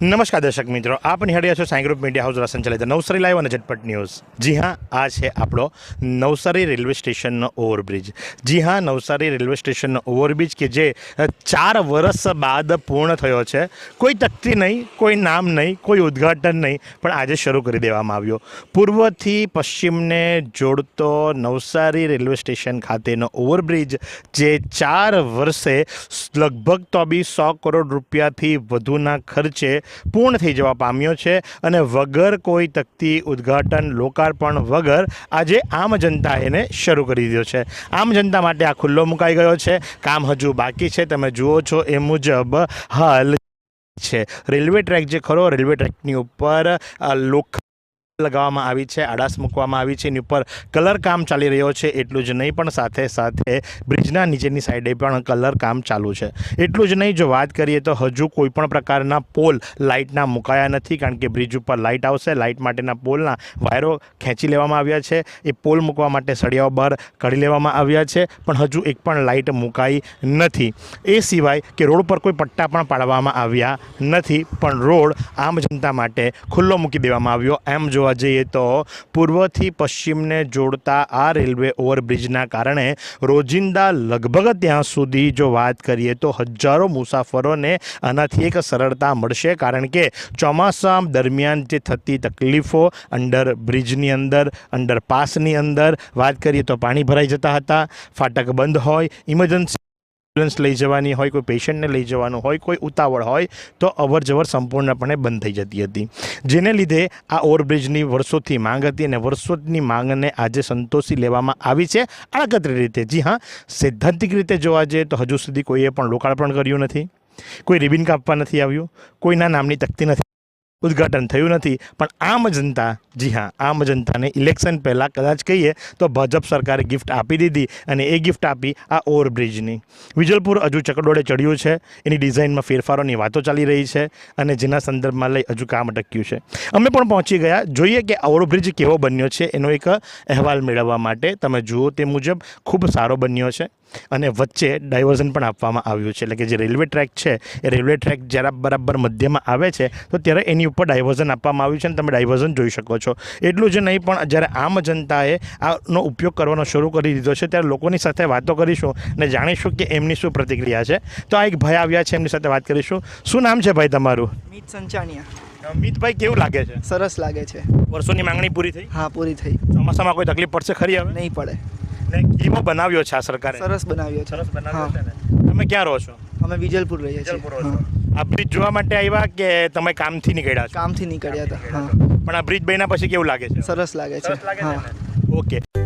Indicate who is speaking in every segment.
Speaker 1: નમસ્કાર દર્શક મિત્રો, આપ નિહાળ્યા છો સાંઈ ગ્રુપ મીડિયા હાઉસ દ્વારા સંચાલિત નવસારી લાઈવ અને ઝટપટ ન્યૂઝ. જી હા, આ છે આપણો નવસારી રેલવે સ્ટેશનનો ઓવરબ્રિજ. જી હા, નવસારી રેલવે સ્ટેશનનો ઓવરબ્રિજ કે જે ચાર વર્ષ બાદ પૂર્ણ થયો છે. કોઈ તકતી નહીં, કોઈ નામ નહીં, કોઈ ઉદ્ઘાટન નહીં, પણ આજે શરૂ કરી દેવામાં આવ્યો. પૂર્વથી પશ્ચિમને જોડતો નવસારી રેલવે સ્ટેશન ખાતેનો ઓવરબ્રિજ, જે ચાર વર્ષે લગભગ તો બી સો કરોડ રૂપિયાથી વધુના ખર્ચે પૂર્ણ થઈ જવા પામ્યો છે અને વગર કોઈ તકતી ઉદ્ઘાટન, લોકાર્પણ વગર આજે આમ જનતા એને શરૂ કરી દીધો છે. આમ જનતા માટે આ ખુલ્લો મુકાઈ ગયો છે. કામ હજુ બાકી છે. તમે જુઓ છો એ મુજબ હાલ છે. રેલવે ટ્રેક જે ખરો, રેલવે ટ્રેકની ઉપર લોક લગાવવામાં આવી છે, આડાસ મૂકવામાં આવી છે, એની ઉપર કલર કામ ચાલી રહ્યો છે, એટલું જ નહીં, પણ સાથે સાથે બ્રિજના નીચેની સાઈડે પણ કલર કામ ચાલુ છે. એટલું જ નહીં, જો વાત કરીએ તો હજુ કોઈ પણ પ્રકારના પોલ લાઇટના મુકાયા નથી, કારણ કે બ્રિજ ઉપર લાઇટ આવશે લાઇટ માટેના પોલના વાયરો ખેંચી લેવામાં આવ્યા છે, એ પોલ મૂકવા માટે સળિયાઓ બહાર કાઢી લેવામાં આવ્યા છે, પણ હજુ એક પણ લાઇટ મુકાઈ નથી. એ સિવાય કે રોડ પર કોઈ પટ્ટા પણ પાડવામાં આવ્યા નથી, પણ રોડ આમ જનતા માટે ખુલ્લો મૂકી દેવામાં આવ્યો, એમ જોવા જઈએ તો પૂર્વથી પશ્ચિમને જોડતા આ રેલવે ઓવરબ્રિજના કારણે રોજિંદા લગભગ ત્યાં સુધી જો વાત કરીએ તો હજારો મુસાફરોને આનાથી એક સરળતા મળશે કારણ કે ચોમાસા દરમિયાન જે થતી તકલીફો અંડર બ્રિજની અંદર અંડરપાસની અંદર, વાત કરીએ તો પાણી ભરાઈ જતા હતા, ફાટક બંધ હોય, ઇમરજન્સી એમ્બ્યુલન્સ લઈ જવાની હોય, કોઈ પેશન્ટને લઈ જવાનું હોય, કોઈ ઉતાવળ હોય, તો અવર જવર સંપૂર્ણપણે બંધ થઈ જતી હતી. જેને લીધે આ ઓવરબ્રિજની વર્ષોથી માંગ હતી અને વર્ષોની માંગને આજે સંતોષી લેવામાં આવી છે આડકતરી રીતે. જી હા, સૈદ્ધાંતિક રીતે જોવા જઈએ તો હજુ સુધી કોઈએ પણ લોકાર્પણ કર્યું નથી. કોઈ રિબિન કાપવા નથી આવ્યું. કોઈના નામની તકતી નથી. ઉદ્ઘાટન થયું નથી. પણ આમ જનતા, જી હા, આમ જનતાને ઇલેક્શન પહેલાં કદાચ કહીએ તો ભાજપ સરકારે ગિફ્ટ આપી દીધી અને એ ગિફ્ટ આપી આ ઓવરબ્રિજની. વિજલપુર હજુ ચકડોળે ચડ્યું છે. એની ડિઝાઇનમાં ફેરફારોની વાતો ચાલી રહી છે અને જેના સંદર્ભમાં લઈ હજુ કામ અટક્યું છે. અમે પણ પહોંચી ગયા. જોઈએ કે ઓવરબ્રિજ કેવો બન્યો છે એનો એક અહેવાલ મેળવવા માટે તમે જુઓ તે મુજબ ખૂબ સારો બન્યો છે. અને વચ્ચે ડાયવર્ઝન પણ આપવામાં આવ્યું છે. એટલે કે જે રેલવે ટ્રેક છે એ રેલવે ટ્રેક જ્યારે બરાબર મધ્યમાં આવે છે તો ત્યારે એની ઉપર ડાયવર્ઝન આપવામાં આવ્યું છે અને તમે ડાયવર્ઝન જોઈ શકો છો. એટલું જ નહીં પણ જ્યારે આમ જનતાએ આનો ઉપયોગ કરવાનો શરૂ કરી દીધો છે ત્યારે લોકોની સાથે વાતો કરીશું અને જાણીશું કે એમની શું પ્રતિક્રિયા છે. તો આ એક ભાઈ આવ્યા છે એમની સાથે વાત કરીશું. શું નામ છે ભાઈ તમારું?
Speaker 2: મીત સંચાણિયા
Speaker 1: મિતભાઈ કેવું લાગે છે?
Speaker 2: સરસ લાગે છે.
Speaker 1: વર્ષોની માંગણી પૂરી થઈ?
Speaker 2: હા પૂરી થઈ.
Speaker 1: ચોમાસામાં કોઈ તકલીફ પડશે ખરી હવે?
Speaker 2: નહીં પડે.
Speaker 1: ને કેવો બનાવ્યો છે આ સરકારે.
Speaker 2: સરસ બનાવ્યો છે.
Speaker 1: સરસ બનાવ્યો છે ને. તમે ક્યાં રહો છો?
Speaker 2: અમે વિજલપુર રહીએ છીએ.
Speaker 1: આ બ્રિજ જોવા માટે આવ્યા કે તમે કામથી નીકળ્યા છો?
Speaker 2: કામથી નીકળ્યા હતા.
Speaker 1: પણ આ બ્રિજ બન્યા પછી કેવું લાગે છે?
Speaker 2: સરસ લાગે છે.
Speaker 1: સરસ લાગે છે ઓકે.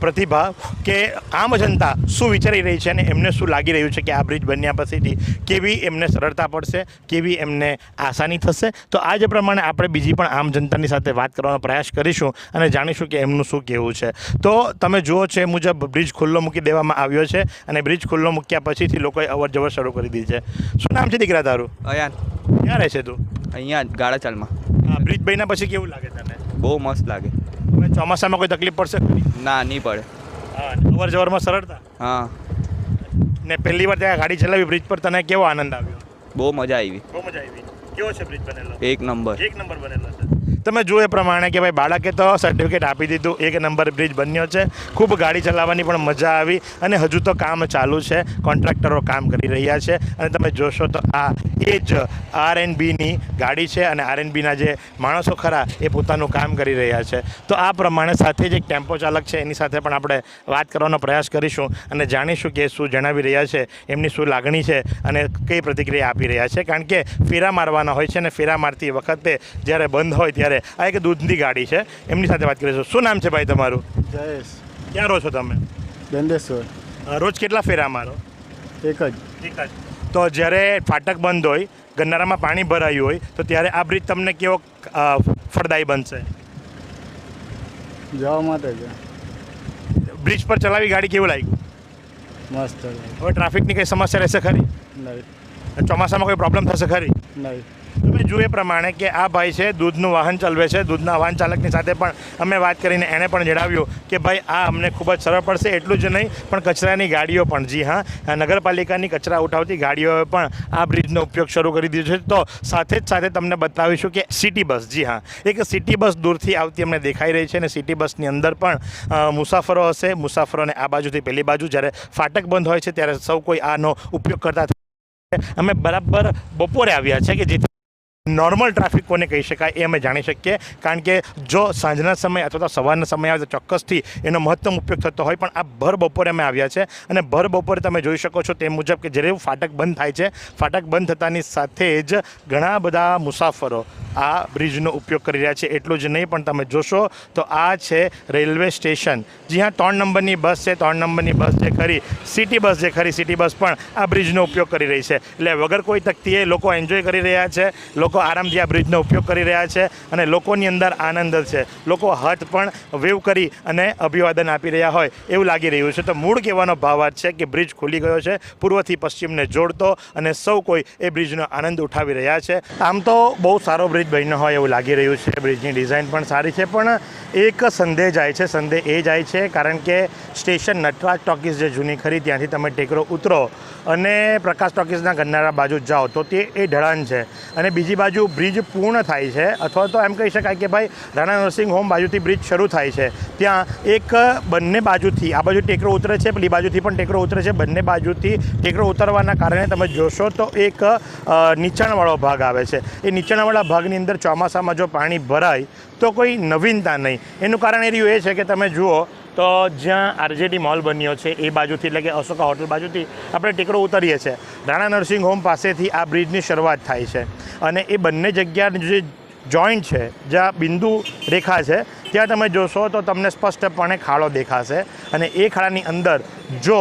Speaker 1: પ્રતિભા કે આમ જનતા શું વિચારી રહી છે અને એમને શું લાગી રહ્યું છે કે આ બ્રિજ બન્યા પછીથી? કેવી એમને સરળતા પડશે? કેવી એમને આસાની થશે? તો આ જ પ્રમાણે આપણે બીજી પણ આમ જનતાની સાથે વાત કરવાનો પ્રયાસ કરીશું અને જાણીશું કે એમનું શું કહેવું છે. તો તમે જુઓ છે મુજબ બ્રિજ ખુલ્લો મૂકી દેવામાં આવ્યો છે અને બ્રિજ ખુલ્લો મૂક્યા પછીથી લોકોએ અવર જવર શરૂ કરી દીધી છે. શું નામ છે દીકરા તારું?
Speaker 3: અયાન.
Speaker 1: ક્યાં રહે છે તું?
Speaker 3: અહીંયા ગાળાચાલમાં.
Speaker 1: આ બ્રિજ બન્યા પછી કેવું લાગે તને?
Speaker 3: બહુ મસ્ત લાગે.
Speaker 1: હવે ચોમાસામાં કોઈ તકલીફ પડશે?
Speaker 3: ના નહીં પડે.
Speaker 1: હા અવર જવરમાં સરળતા?
Speaker 3: હા.
Speaker 1: ને પહેલી વાર ત્યાં ગાડી ચલાવી બ્રિજ પર તને કેવો આનંદ આવ્યો?
Speaker 3: બહુ મજા આવી.
Speaker 1: બહુ મજા આવી. કેવો છે બ્રિજ બનેલો?
Speaker 3: એક નંબર.
Speaker 1: એક નંબર બનેલો છે. તમે જુઓ એ પ્રમાણે કે ભાઈ બાળકે તો સર્ટિફિકેટ આપી દીધું, એક નંબર બ્રિજ બન્યો છે. ખૂબ ગાડી ચલાવવાની પણ મજા આવી અને હજુ તો કામ ચાલુ છે. કોન્ટ્રાક્ટરો કામ કરી રહ્યા છે. અને તમે જોશો તો આ એ જ આર એન બીની ગાડી છે અને આર એન બીના જે માણસો ખરા એ પોતાનું કામ કરી રહ્યા છે. તો આ પ્રમાણે સાથે જ એક ટેમ્પો ચાલક છે, એની સાથે પણ આપણે વાત કરવાનો પ્રયાસ કરીશું અને જાણીશું કે શું જણાવી રહ્યા છે, એમની શું લાગણી છે અને કઈ પ્રતિક્રિયા આપી રહ્યા છે. કારણ કે ફેરા મારવાના હોય છે અને ફેરા મારતી વખતે જ્યારે બંધ હોય ત્યારે આ એક દૂધની ગાડી છે. એમની સાથે વાત કરીશું. શું નામ છે ભાઈ તમારું?
Speaker 4: જયેશ.
Speaker 1: ક્યાં રહો છો તમે?
Speaker 4: દંડેશ્વર
Speaker 1: રોજ કેટલા ફેરા મારો?
Speaker 4: એક જ.
Speaker 1: એક જ. તો જ્યારે ફાટક બંધ હોય ગન્નારામાં પાણી ભરાયું હોય તો ત્યારે આ બ્રિજ તમને કેવો ફળદાયી બનશે?
Speaker 4: જવા માટે જ.
Speaker 1: બ્રિજ પર ચલાવી ગાડી કેવું લાગ્યું?
Speaker 4: મસ્ત
Speaker 1: હવે ટ્રાફિકની કંઈ સમસ્યા રહેશે ખરી?
Speaker 4: નહીં.
Speaker 1: ચોમાસામાં કોઈ પ્રોબ્લેમ થશે ખરી?
Speaker 4: નહીં.
Speaker 1: તમે જુએ પ્રમાણે કે આ ભાઈ છે, દૂધનું વાહન ચલાવે છે. દૂધના વાહન ચાલકની સાથે પણ અમે વાત કરીને એણે પણ જણાવ્યું કે ભાઈ, આ અમને ખૂબ જ સરળ પડશે, એટલું જ નહીં, પણ કચરાની ગાડીઓ પણ, જી હા નગરપાલિકાની કચરા ઉઠાવતી ગાડીઓએ પણ આ બ્રિજનો ઉપયોગ શરૂ કરી દીધો છે. તો સાથે જ સાથે તમને બતાવીશું કે સિટી બસ, જી હા, એક સિટી બસ દૂરથી આવતી અમને દેખાઈ રહી છે અને સિટી બસની અંદર પણ મુસાફરો હશે. મુસાફરોને આ બાજુથી પેલી બાજુ જ્યારે ફાટક બંધ હોય છે, ત્યારે સૌ કોઈ આનો ઉપયોગ કરતા અમે બરાબર બપોરે આવ્યા છે કે જેથી નોર્મલ ટ્રાફિક કોને કહી શકાય એ અમે જાણી શકીએ. કારણ કે જો સાંજના સમય અથવા તો સવારના સમય આવે તો ચોક્કસથી એનો મહત્તમ ઉપયોગ થતો હોય. પણ આ ભર બપોરે અમે આવ્યા છે અને ભર બપોરે તમે જોઈ શકો છો તે મુજબ કે જ્યારે ફાટક બંધ થાય છે. ફાટક બંધ થતાની સાથે જ ઘણા બધા મુસાફરો આ બ્રિજનો ઉપયોગ કરી રહ્યા છે. એટલું જ નહીં, પણ તમે જોશો તો આ છે રેલવે સ્ટેશન. જી હા, ત્રણ નંબરની બસ છે, ત્રણ નંબરની બસ જે ખરી, સિટી બસ જે ખરી, સિટી બસ પણ આ બ્રિજનો ઉપયોગ કરી રહી છે. એટલે વગર કોઈ તકતીએ લોકો એન્જોય કરી રહ્યા છે, લોકો આરામથી આ બ્રિજનો ઉપયોગ કરી રહ્યા છે અને લોકોની અંદર આનંદ છે. લોકો હાથ પણ વેવ કરી અને અભિવાદન આપી રહ્યા હોય એવું લાગી રહ્યું છે. તો મૂળ કહેવાનો ભાવાર્થ છે કે બ્રિજ ખુલી ગયો છે, પૂર્વથી પશ્ચિમને જોડતો અને સૌ કોઈ એ બ્રિજનો આનંદ ઉઠાવી રહ્યા છે. આમ તો બહુ સારો બ્રિજ બન્યો હોય એવું લાગી રહ્યું છે. બ્રિજની ડિઝાઇન પણ સારી છે, પણ એક સંદેહ જાય છે, સંદેહ એ જાય છે, કારણ કે સ્ટેશન નટરાજ ટોકીઝ જે જૂની ખરી, ત્યાંથી તમે ટેકરો ઉતરો અને પ્રકાશ ટોકીઝના ગન્નારા બાજુ જાઓ, તો તે એ ઢળાન છે. અને બીજી બાજુ બ્રિજ પૂર્ણ થાય છે, અથવા તો એમ કહી શકાય કે ભાઈ રાણા નર્સિંગ હોમ બાજુથી બ્રિજ શરૂ થાય છે. ત્યાં એક બંને બાજુથી, આ બાજુ ટેકરો ઉતરે છે પેલી બાજુથી પણ ટેકરો ઉતરે છે. બંને બાજુથી ટેકરો ઉતરવાના કારણે તમે જોશો તો એક નીચાણવાળો ભાગ આવે છે. એ નીચાણવાળા ભાગની અંદર ચોમાસામાં જો પાણી ભરાય તો કોઈ નવીનતા નહીં. એનું કારણ એ રહ્યું એ છે કે તમે જુઓ તો જ્યાં આરજેડી મોલ બન્યો છે, એ બાજુથી એટલે કે અશોકા હોટલ બાજુથી આપણે ટેકરો ઉતરીએ છીએ. રાણા નર્સિંગ હોમ પાસેથી આ બ્રિજની શરૂઆત થાય છે. અને એ બંને જગ્યાની જે જોઈન્ટ છે, જ્યાં બિંદુ રેખા છે, ત્યાં તમે જોશો તો તમને સ્પષ્ટપણે ખાડો દેખાશે. અને એ ખાડાની અંદર જો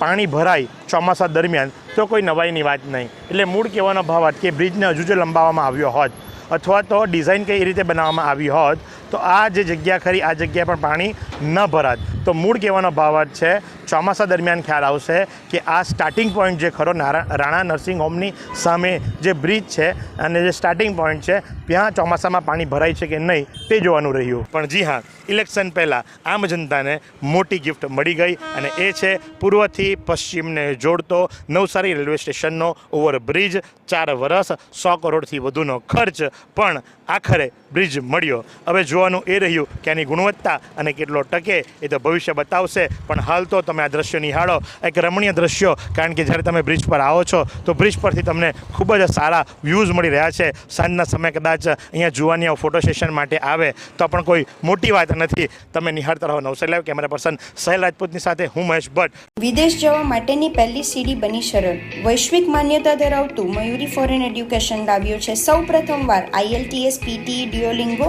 Speaker 1: પાણી ભરાય ચોમાસા દરમિયાન તો કોઈ નવાઈની વાત નહીં. એટલે મૂળ કહેવાનો ભાવ કે બ્રિજને હજુ જો લંબાવવામાં આવ્યો હોત અથવા તો ડિઝાઇન કઈ રીતે બનાવવામાં આવી હોત તો આ જે જગ્યા ખરી, આ જગ્યાએ પણ પાણી ન ભરાત તો મૂળ કહેવાનો ભાવ જ છે, ચોમાસા દરમિયાન ખ્યાલ આવશે કે આ સ્ટાર્ટિંગ પોઈન્ટ જે ખરો રાણા નર્સિંગ હોમની સામે જે બ્રિજ છે અને જે સ્ટાર્ટિંગ પોઈન્ટ છે, ત્યાં ચોમાસામાં પાણી ભરાય છે કે નહીં તે જોવાનું રહ્યું. પણ જી હા ઇલેક્શન પહેલાં આમ જનતાને મોટી ગિફ્ટ મળી ગઈ અને એ છે પૂર્વથી પશ્ચિમને જોડતો નવસારી રેલવે સ્ટેશનનો ઓવરબ્રિજ ચાર વરસ સો કરોડથી વધુનો ખર્ચ, પણ આખરે બ્રિજ મળ્યો. હવે જોવાનું એ રહ્યું કે આની ગુણવત્તા અને કેટલો ટકે એ તો ભવિષ્ય બતાવશે. પણ હાલ તો તમે આ દ્રશ્યો નિહાળો. એક રમણીય દ્રશ્યો, કારણ કે જ્યારે તમે બ્રિજ પર આવો છો, તો બ્રિજ પરથી તમને ખૂબ જ સારા વ્યૂઝ મળી રહ્યા છે. સાંજના સમયે કદાચ અહીંયા જોવાની ફોટો સેશન માટે આવે, તો પણ કોઈ મોટી વાત નથી. તમે નિહાળતા રહો. Navsari live camera person Sahel રાજપૂતની સાથે હું મહેશ ભટ્ટ.
Speaker 5: વિદેશ જવા માટેની પહેલી સીડી બની સરળ. વૈશ્વિક માન્યતા ધરાવતું મયુરી ફોરેન એડ્યુકેશન લાવ્યું છે. સૌ પ્રથમવાર આઈએલટીએસ પીટી ડિયોલિંગો